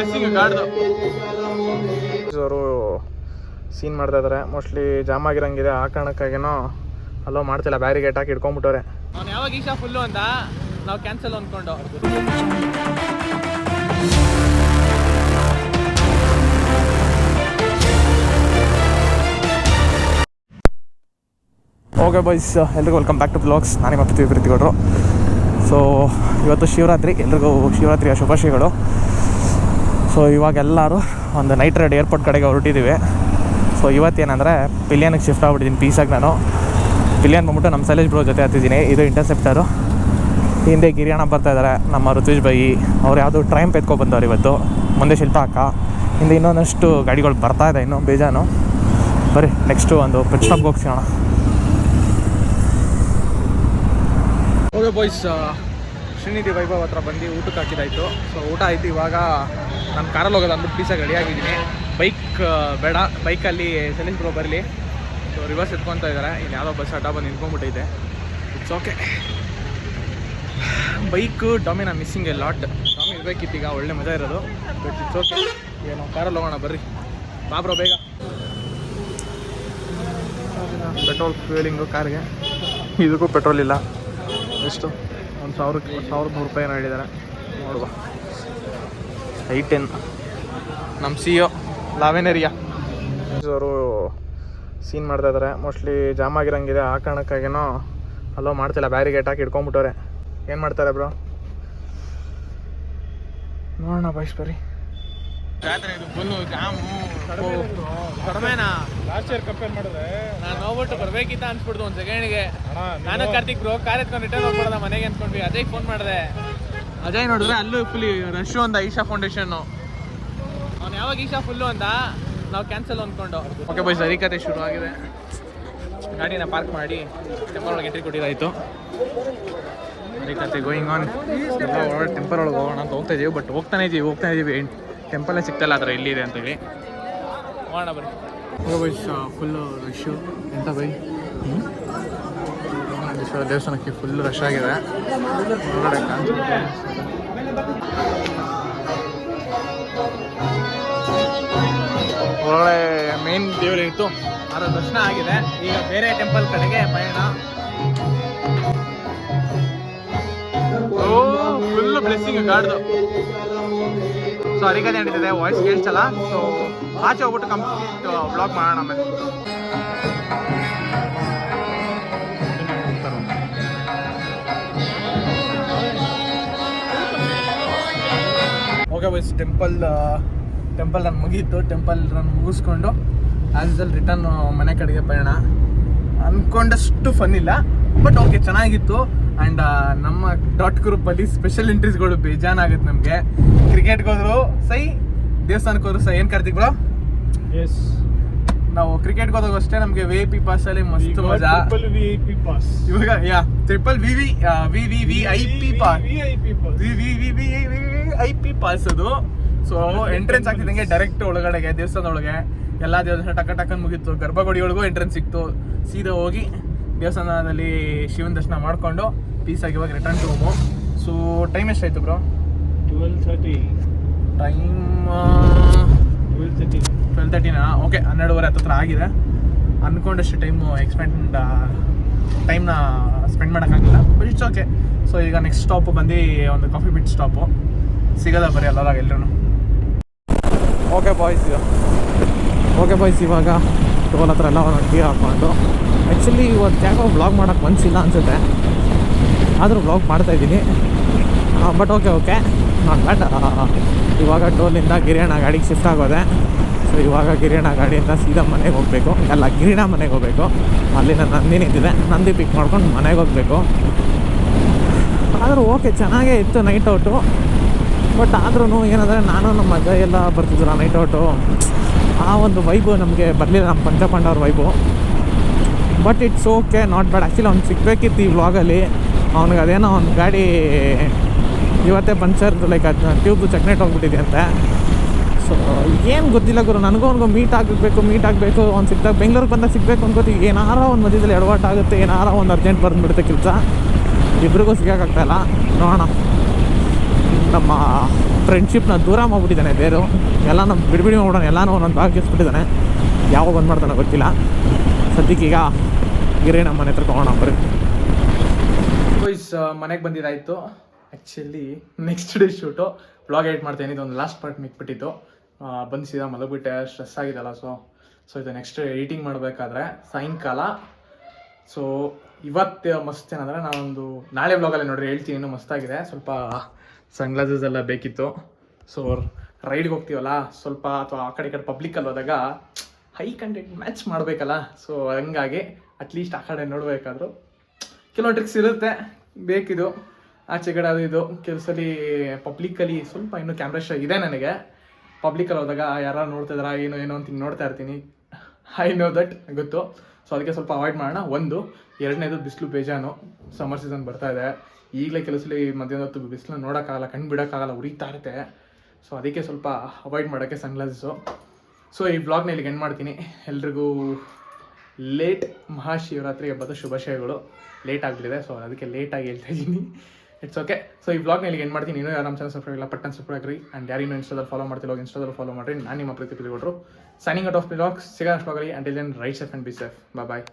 Blessing ಗಾಡ್ದು ಅವರು scene ಮಾಡ್ತಾ ಇದ್ದಾರೆ ಮೋಸ್ಟ್ಲಿ ಜಾಮ್ ಆಗಿರಂಗಿದೆ. ಆ ಕಾರಣಕ್ಕಾಗೇನೋ ಅಲೋ ಮಾಡ್ತಿಲ್ಲ. ಬ್ಯಾರಿಗೇಟ್ ಹಾಕಿ ಇಟ್ಕೊಂಡ್ಬಿಟ್ಟವ್ರೆ ಅವ್ನು ಯಾವಾಗ ಈಶಾ ಫುಲ್ಲು ಅಂತ ನಾವು ಕ್ಯಾನ್ಸಲ್ ಅಂದ್ಕೊಂಡು ಓಕೆ ಬಾಯ್ಸ್ ಎಲ್ರಿಗೂ ವೆಲ್ಕಮ್ ಬ್ಯಾಕ್ ಟು ಬ್ಲಾಗ್ಸ್ ನಾನು ನಿಮ್ಮ ಪ್ರೀತಿ ಪ್ರೀತಿಗೌಡರು ಸೊ ಇವತ್ತು ಶಿವರಾತ್ರಿ. ಎಲ್ರಿಗೂ ಶಿವರಾತ್ರಿಯ ಶುಭಾಶಯಗಳು. ಸೊ ಇವಾಗ ಎಲ್ಲರೂ ಒಂದು ನೈಟ್ ರೈಡ್ ಏರ್ಪೋರ್ಟ್ ಕಡೆಗೆ ಹೊರಟಿದ್ದೀವಿ ಸೊ ಇವತ್ತೇನಂದರೆ ಪಿಲಿಯನ್ಗೆ ಶಿಫ್ಟ್ ಆಗ್ಬಿಟ್ಟಿದ್ದೀನಿ ಪೀಸಾಗಿ ನಾನು. ಪಿಲಿಯನ್ ಬಂದ್ಬಿಟ್ಟು ನಮ್ಮ ಸೈಲೇಜ್ ಬ್ರೋ ಜೊತೆ ಹತ್ತಿದ್ದೀನಿ ಇದು ಇಂಟರ್ಸೆಪ್ಟರು ಹಿಂದೆ ಗಿರಿಯಾಣ ಬರ್ತಾ ಇದ್ದಾರೆ ನಮ್ಮ ಋತುಜ್ ಬೈ ಅವ್ರು ಯಾವುದು ಟ್ರೈಮ್ ಬಂದವ್ರು ಇವತ್ತು. ಮುಂದೆ ಶಿಲ್ಪ ಅಕ್ಕ. ಹಿಂದೆ ಇನ್ನೊಂದಷ್ಟು ಗಾಡಿಗಳು ಬರ್ತಾ ಇದೆ ಇನ್ನೂ ಬೇಜಾನು. ಬರ್ರಿ ನೆಕ್ಸ್ಟು ಒಂದು ಪೆಟ್ ಸ್ಟಾಪ್ಗೆ ಹೋಗಿ ಸಿಗೋಣ ಬಾಯ್ಸ್ ಶ್ರೀನಿಧಿ ವೈಭವ್ ಹತ್ರ ಬಂದು ಊಟಕ್ಕೆ ಹಾಕಿದಾಯಿತು ಸೊ ಊಟ ಆಯಿತು, ಇವಾಗ ನಾನು ಕಾರಲ್ಲಿ ಹೋಗೋದು ಅಂದ್ಬಿಟ್ಟು ಪೀಸಾಗಿ ರೆಡಿ ಆಗಿದ್ದೀನಿ. ಬೈಕ್ ಬೇಡ. ಬೈಕಲ್ಲಿ ಸಲೀಸ್ ಬ್ರೋ ಬರಲಿ. ಸೊ ರಿವರ್ಸ್ ಎತ್ಕೊತಾ ಇದ್ದಾರೆ. ಇಲ್ಲಿ ಯಾವುದೋ ಬಸ್ ಅಡ್ಡ ಬಂದು ನಿಂತ್ಕೊಂಡ್ಬಿಟ್ಟಿದೆ it's okay bike Dominar missing a lot ಡೊಮಿ ಇರಬೇಕಿತ್ತು ಈಗ. ಒಳ್ಳೆ ಮಜಾ ಇರೋದು. ಬಟ್ ಇಟ್ಸ್ ಓಕೆ ಈಗ ನಾವು ಕಾರಲ್ಲಿ ಹೋಗೋಣ, ಬರ್ರಿ. ಬಾಬ್ರೋ ಬೇಗ. ಪೆಟ್ರೋಲ್ ಫ್ಯೂಲಿಂಗು ಕಾರ್ಗೆ ಇದಕ್ಕೂ ಪೆಟ್ರೋಲ್ ಇಲ್ಲ. ಎಷ್ಟು? ಒಂದು ಸಾವಿರಕ್ಕೆ ಸಾವಿರದ ನೂರು ರೂಪಾಯಿ ಹೇಳಿದ್ದಾರೆ ನೋಡುವ. ಐ ಟೆನ್ ನಮ್ಮ ಸಿ ಒ ಲಾವೆನೇರಿಯಾ. ಅವರು ಸೀನ್ ಮಾಡ್ತಾ ಇದ್ದಾರೆ ಮೋಸ್ಟ್ಲಿ ಜಾಮ್ ಆಗಿರಂಗಿದೆ. ಆ ಕಾರಣಕ್ಕಾಗೇನೋ ಅಲೋ ಮಾಡ್ತಿಲ್ಲ. ಬ್ಯಾರಿಗೇಟ್ ಹಾಕಿ ಇಟ್ಕೊಂಡ್ಬಿಟ್ಟವ್ರೆ ಏನು ಮಾಡ್ತಾರೆ ಬ್ರೋ ನೋಡೋಣ ಬಾಯ್ಸ್ ಬರ್ರಿ. ಜಾತ್ರೆ ಇದು ಫುಲ್ಲು ಜಾಮು ಕಡಿಮೆನಾ? ಲಾಸ್ಟ್ ಇಯರ್ ಕಂಪೇರ್ ಮಾಡಿದ್ರೆ ನಾನು ನೋಡ್ಬಿಟ್ಟು ಬರ್ಬೇಕಿತ್ತ ಅನ್ಸ್ಬಿಡ್ತು ಒಂದು ಸೆಕೆಂಡ್ಗೆ. ನಾನು ಕಾರ್ತಿಕ್ ಬ್ರೋ ಕಾರ್ ಎತ್ಕೊಂಡು ರಿಟರ್ನ್ ಹೋಗ್ಬಿಡೋದ ಮನೆಗೆ ಅನ್ಕೊಂಡ್ವಿ ಅದೇ ಫೋನ್ ಮಾಡಿದೆ. ಅಜಯ್ ನೋಡಿದ್ರೆ ಅಲ್ಲೂ ಫುಲ್ ರಶ್ ಒಂದ ಈಶಾ ಫೌಂಡೇಶನ್ ಅವ್ನು ಯಾವಾಗ ಈಶಾ ಫುಲ್ಲು ಅಂತ ನಾವು ಕ್ಯಾನ್ಸಲ್ ಅಂದ್ಕೊಂಡು ಓಕೆ ಬಾಯ್ ಸರಿ ಕತೆ ಶುರು ಆಗಿದೆ. ಗಾಡಿನ ಪಾರ್ಕ್ ಮಾಡಿ ಟೆಂಪಲ್ ಒಳಗೆ ಎಂಟ್ರಿ ಕೊಟ್ಟಿದ್ದಾಯಿತು. ಸರಿ ಕತೆ ಗೋಯಿಂಗ್ ಆನ್ ಒಳಗೆ ಟೆಂಪಲ್ ಒಳಗೆ ಹೋಗೋಣ ಅಂತ ಹೋಗ್ತಾ ಇದೀವಿ ಬಟ್ ಹೋಗ್ತಾನೆ ಇದೀವಿ ಹೋಗ್ತಾನೆ ಇದೀವಿ. ಟೆಂಪಲ್ಲೇ ಸಿಗ್ತಲ್ಲ ಅದರ ಎಲ್ಲಿದೆ ಅಂತೇಳಿ ಹೋಗೋಣ ಬರ್ರಿ ಬಾಯ್ ಫುಲ್ಲು ರಶ್ಶು ಎಂತ ಬೈ ವಿಶ್ವ ದೇವಸ್ಥಾನಕ್ಕೆ ಫುಲ್ ರಶ್ ಆಗಿದೆ. ಒಳಗಡೆ ಕಾಣಿಸುತ್ತೆ. ಒಳ್ಳೆ ಮೇನ್ ದೇವರು ಇತ್ತು. ಅದರ ದರ್ಶನ ಆಗಿದೆ. ಈಗ ಬೇರೆ ಟೆಂಪಲ್ ಕಡೆಗೆ ಪಯಣ. ಫುಲ್ ಬ್ಲೆಸ್ಸಿಂಗ್ ಗಾಡ್ದು. ಸೊ ಅರಿಗದೆ ನಡೀತಿದೆ ವಾಯ್ಸ್ ಕೇಳಿಸಲ್ಲ. ಸೊ ಆಚೆ ಹೋಗ್ಬಿಟ್ಟು ಕಂಪ್ಲೀಟ್ ಬ್ಲಾಗ್ ಮಾಡೋಣ ಆಮೇಲೆ. ಬೈಸ್ ಟೆಂಪಲ್ ಟೆಂಪಲ್ ರನ್ ಮುಗೀತು ಟೆಂಪಲ್ ರನ್ ಮುಗಿಸ್ಕೊಂಡು ಆಸ್ ಯೂಸಲ್ ರಿಟರ್ನ್ ಮನೆ ಕಡೆಗೆ ಪಯಣ ಅಂದ್ಕೊಂಡಷ್ಟು ಫನ್ ಇಲ್ಲ ಬಟ್ ಓಕೆ ಚೆನ್ನಾಗಿತ್ತು ಆ್ಯಂಡ್ ನಮ್ಮ ಡಾಟ್ ಗ್ರೂಪಲ್ಲಿ ಸ್ಪೆಷಲ್ ಎಂಟ್ರೀಸ್ಗಳು ಬೇಜಾನಾಗುತ್ತೆ ನಮಗೆ ಕ್ರಿಕೆಟ್ಗೆ ಹೋದ್ರು ಸೈ ದೇವಸ್ಥಾನಕ್ಕೆ ಹೋದ್ರು ಸೈ ಏನು ಕರ್ತೀವಿ ಬ್ರೋ ಎಸ್ ನಾವು ಕ್ರಿಕೆಟ್ಗೆ ಹೋದಾಗ ಅಷ್ಟೇ ನಮಗೆ ವಿ ಐ ಪಿ ಅಲ್ಲಿ ಮಸ್ತ್ ಮಜಾ ವಿ ಐ ಪಿ ಪಾಸ್ ಇವಾಗ yeah triple V V V V V I P pass V I P pass V V V V V I P pass ಅದು ಸೊ ಎಂಟ್ರೆನ್ಸ್ ಆಗ್ತಿದ್ದಂಗೆ direct ಒಳಗಡೆಗೆ ದೇವಸ್ಥಾನದೊಳಗೆ ಎಲ್ಲ ದೇವಸ್ಥಾನ ಟಕ ಟಕ್ಕನ್ ಮುಗೀತು. ಗರ್ಭಗುಡಿ ಒಳಗೂ ಎಂಟ್ರೆನ್ಸ್ ಸಿಕ್ತು. ಸೀದಾ ಹೋಗಿ ದೇವಸ್ಥಾನದಲ್ಲಿ ಶಿವನ ದರ್ಶನ ಮಾಡಿಕೊಂಡು ಪೀಸಾಗಿ ಇವಾಗ return to home so time ಎಷ್ಟಾಯ್ತು bro twelve thirty time twelve thirty twelve ತರ್ಟಿನಾ okay ಹನ್ನೆರಡುವರೆ ಹತ್ತತ್ರ ಆಗಿದೆ. ಅಂದ್ಕೊಂಡಷ್ಟು ಟೈಮು ಎಕ್ಸ್ಪೆಂಡ್ ಟೈಮ್ನ ಸ್ಪೆಂಡ್ ಮಾಡೋಕ್ಕಾಗಿಲ್ಲ ಬಟ್ ಇಟ್ಸ್ ಓಕೆ ಸೊ ಈಗ ನೆಕ್ಸ್ಟ್ ಸ್ಟಾಪ್ ಬಂದು ಒಂದು ಕಾಫಿ ಬಿಟ್ ಸ್ಟಾಪು ಸಿಗೋದ ಬರೀ ಅಲ್ಲದಾಗ ಎಲ್ಲರೂ ಓಕೆ ಬಾಯ್ಸ್ ಓಕೆ ಬಾಯ್ಸ್ ಇವಾಗ ಟೋಲ್ ಹತ್ರ ಎಲ್ಲ ಟೀ ಹಾಕ್ಕೊಂಡು ಆ್ಯಕ್ಚುಲಿ ಇವತ್ತು ಯಾಕೋ ಬ್ಲಾಗ್ ಮಾಡೋಕ್ಕೆ ಮನಸ್ಸಿಲ್ಲ ಅನಿಸುತ್ತೆ. ಆದರೂ ಬ್ಲಾಗ್ ಮಾಡ್ತಾ ಇದ್ದೀನಿ. ಬಟ್ ಓಕೆ ಓಕೆ ನಾನು ಬ್ಯಾಟ್ ಇವಾಗ ಟೋಲಿಂದ ಗಿರಿಯಣ್ಣ ಗಾಡಿಗೆ ಶಿಫ್ಟ್ ಆಗೋದೆ. ಸೊ ಇವಾಗ ಗಿರಿಯಣ್ಣ ಗಾಡಿಯಿಂದ ಸೀದಾ ಮನೆಗೆ ಹೋಗಬೇಕು. ಅಲ್ಲ ಗಿರಿಣ ಮನೆಗೆ ಹೋಗಬೇಕು. ಅಲ್ಲಿನ ನಂದಿ ನಿಂತಿದೆ. ನಂದಿ ಪಿಕ್ ಮಾಡ್ಕೊಂಡು ಮನೆಗೆ ಹೋಗಬೇಕು. ಆದರೂ ಓಕೆ ಚೆನ್ನಾಗೇ ಇತ್ತು ನೈಟ್ ಔಟು. ಬಟ್ ಆದ್ರೂ ಏನಂದರೆ ನಾನು ನಮ್ಮ ಅಜ್ಜ ಎಲ್ಲ ಬರ್ತಿದ್ರು ನೈಟ್ ಔಟು ಆ ಒಂದು ವೈಬು ನಮಗೆ ಬರಲಿಲ್ಲ, ನಮ್ಮ ಪಂಚಪಾಂಡವ್ರ vibe but it's okay not bad actually ಅವ್ನು ಸಿಗಬೇಕಿತ್ತು ಈ ವ್ಲಾಗಲ್ಲಿ ಅವ್ನಿಗೆ ಅದೇನೋ ಒಂದು ಗಾಡಿ ಇವತ್ತೇ ಪಂಚರ್ ಲೈಕ್ ಅದು ಟ್ಯೂಬ್ ಚಕ್ನೆಟ್ ಹೋಗ್ಬಿಟ್ಟಿದೆ ಅಂತ ಸೊ ಏನು ಗೊತ್ತಿಲ್ಲ ಗುರು, ನನಗೂ ಅವ್ನಿಗೂ ಮೀಟ್ ಆಗಬೇಕು ಮೀಟ್ ಆಗಬೇಕು. ಅವ್ನು ಸಿಕ್ದಾಗ ಬೆಂಗಳೂರಿಗೆ ಬಂದಾಗ ಸಿಗಬೇಕು ಅನ್ಕೋತೀವಿ. ಏನಾರೋ ಒಂದು ಮಧ್ಯದಲ್ಲಿ ಎಡವಾಟಾಗುತ್ತೆ ಏನಾರ ಒಂದು ಅರ್ಜೆಂಟ್ ಬಂದುಬಿಡುತ್ತೆ ಕೆಲಸ. ಇಬ್ರಿಗೂ ಸಿಗೋಕ್ಕಾಗ್ತಾಯಿಲ್ಲ ನೋಡೋಣ. ನಮ್ಮ ಫ್ರೆಂಡ್ಶಿಪ್ನ ದೂರ ಮಾಡ್ಬಿಟ್ಟಿದ್ದಾನೆ ಬೇರು. ಎಲ್ಲ ನಮ್ಮ ಬಿಡ್ಬಿಡಿ ಮಾಡೋಣ ಎಲ್ಲನೂ ಒಂದೊಂದು ಭಾಗಿಸ್ಬಿಟ್ಟಿದ್ದಾನೆ ಯಾವಾಗ ಬಂದು ಮಾಡ್ತಾನೆ ಗೊತ್ತಿಲ್ಲ. ಸದ್ಯಕ್ಕೀಗ ಗಿರೇ ನಮ್ಮ ಮನೆ ಹತ್ರ ತೊಗೊಂಡು ಬರೀ ಬಾಯ್ಸ್ ಮನೆಗೆ ಬಂದಿದ್ದಾಯಿತು. Actually next day shoot vlog edit ಮಾಡ್ತೇನೆ ಇದೊಂದು ಲಾಸ್ಟ್ ಪಾರ್ಟ್ ಮಿಕ್ಬಿಟ್ಟಿತ್ತು ಬಂದಿಸಿದ ಸೀದಾ ಮಲಗಿಬಿಟ್ಟೆ ಸ್ಟ್ರೆಸ್ ಆಗಿದೆಲ್ಲ ಸೊ ಸೊ ಇದು ನೆಕ್ಸ್ಟ್ ಎಡಿಟಿಂಗ್ ಮಾಡಬೇಕಾದ್ರೆ ಸಾಯಂಕಾಲ. ಸೊ ಇವತ್ತು ಮಸ್ತ್ ಏನಂದರೆ ನಾನೊಂದು, ನಾಳೆ ಬ್ಲಾಗಲ್ಲಿ ನೋಡ್ರಿ, ಹೇಳ್ತೀನಿ, ಇನ್ನೂ ಮಸ್ತಾಗಿದೆ ಸ್ವಲ್ಪ ಸನ್ಗ್ಲಾಸಸ್ ಎಲ್ಲ ಬೇಕಿತ್ತು. ಸೊ ರೈಡ್ಗೆ ಹೋಗ್ತೀವಲ್ಲ, ಸ್ವಲ್ಪ ಅಥವಾ ಆ ಕಡೆ ಈ ಕಡೆ ಪಬ್ಲಿಕಲ್ಲಿ ಹೋದಾಗ ಹೈ ಕಂಟೆಂಟ್ ಮ್ಯಾಚ್ ಮಾಡಬೇಕಲ್ಲ. ಸೊ ಹಂಗಾಗಿ ಅಟ್ಲೀಸ್ಟ್ ಆ ಕಡೆ ನೋಡಬೇಕಾದ್ರು ಕೆಲವೊಂದು ಟ್ರಿಕ್ಸ್ ಇರುತ್ತೆ, ಬೇಕಿದು. ಆಚೆ ಕಡೆ ಅದು ಇದು ಕೆಲಸಲಿ ಪಬ್ಲಿಕಲ್ಲಿ ಸ್ವಲ್ಪ ಇನ್ನೂ ಕ್ಯಾಮ್ರಾ ಶೋ ಇದೆ ನನಗೆ. ಪಬ್ಲಿಕಲ್ಲಿ ಹೋದಾಗ ಯಾರು ನೋಡ್ತಿದಾರ, ಏನು, ಏನೋ ಅಂತ ಹಿಂಗೆ ನೋಡ್ತಾ ಇರ್ತೀನಿ. ಐ ನೋ ದಟ್ ಗೊತ್ತು. ಸೊ ಅದಕ್ಕೆ ಸ್ವಲ್ಪ ಅವಾಯ್ಡ್ ಮಾಡೋಣ. ಒಂದು, ಎರಡನೇದು ಬಿಸಿಲು ಬೇಜಾನು. ಸಮ್ಮರ್ ಸೀಸನ್ ಬರ್ತಾ ಇದೆ. ಈಗಲೇ ಕೆಲಸಲಿ ಮಧ್ಯಾಹ್ನ ಹೊತ್ತು ಬಿಸಿಲು ನೋಡೋಕ್ಕಾಗಲ್ಲ, ಕಣ್ಣು ಬಿಡೋಕ್ಕಾಗಲ್ಲ, ಉರಿತಾ ಇರುತ್ತೆ. ಸೊ ಅದಕ್ಕೆ ಸ್ವಲ್ಪ ಅವಾಯ್ಡ್ ಮಾಡೋಕ್ಕೆ ಸನ್ಗ್ಲಾಸಸ್ಸು ಸೊ ಈ ಬ್ಲಾಗ್ನ ಇಲ್ಲಿಗೆ ಎಂಡ್ ಮಾಡ್ತೀನಿ. ಎಲ್ರಿಗೂ ಲೇಟ್ ಮಹಾಶಿವರಾತ್ರಿ ಹಬ್ಬದ ಶುಭಾಶಯಗಳು ಲೇಟ್ ಆಗಲಿದೆ ಸೊ ಅದಕ್ಕೆ ಲೇಟಾಗಿ ಹೇಳ್ತಾ ಇದ್ದೀನಿ. ಇಟ್ಸ್ ಓಕೆ ಸೊ ಈ ಬ್ಲಾಗ್ನ ಇಲ್ಲಿಗೆ ಏನು ಮಾಡ್ತೀನಿ. ಇನ್ನೂ ಯಾರು ನಮ್ಮ ಚಾನಲ್ ಸಬ್ಸ್ಕ್ರೈಬ್ ಇಲ್ಲ ಪಟ್ಟನ್ ಸಬ್ಸ್ಕ್ರೈಬ್ ಆಗ್ರಿ. ಆ್ಯಂಡ್ ಯಾರಿಗೂ ಇನ್ಸ್ಟಾದಲ್ಲಿ ಫಾಲೋ ಮಾಡ್ತಿಲ್ಲ ಇನ್ಸ್ಟಾದಲ್ಲಿ ಫಾಲೋ ಮಾಡಿರಿ. ನಾನು ನಿಮ್ಮ ಪ್ರೀತಿ ಪ್ರಿಯಗೊಟ್ಟರು ಸೈನಿಂಗ್ ಔಟ್ ಆಫ್ ಬ್ಲಾಗ್ಸ್ ಸಿಗೋಣ ಬ್ಲಾಗಲ್ಲಿ until then ride safe and be safe bye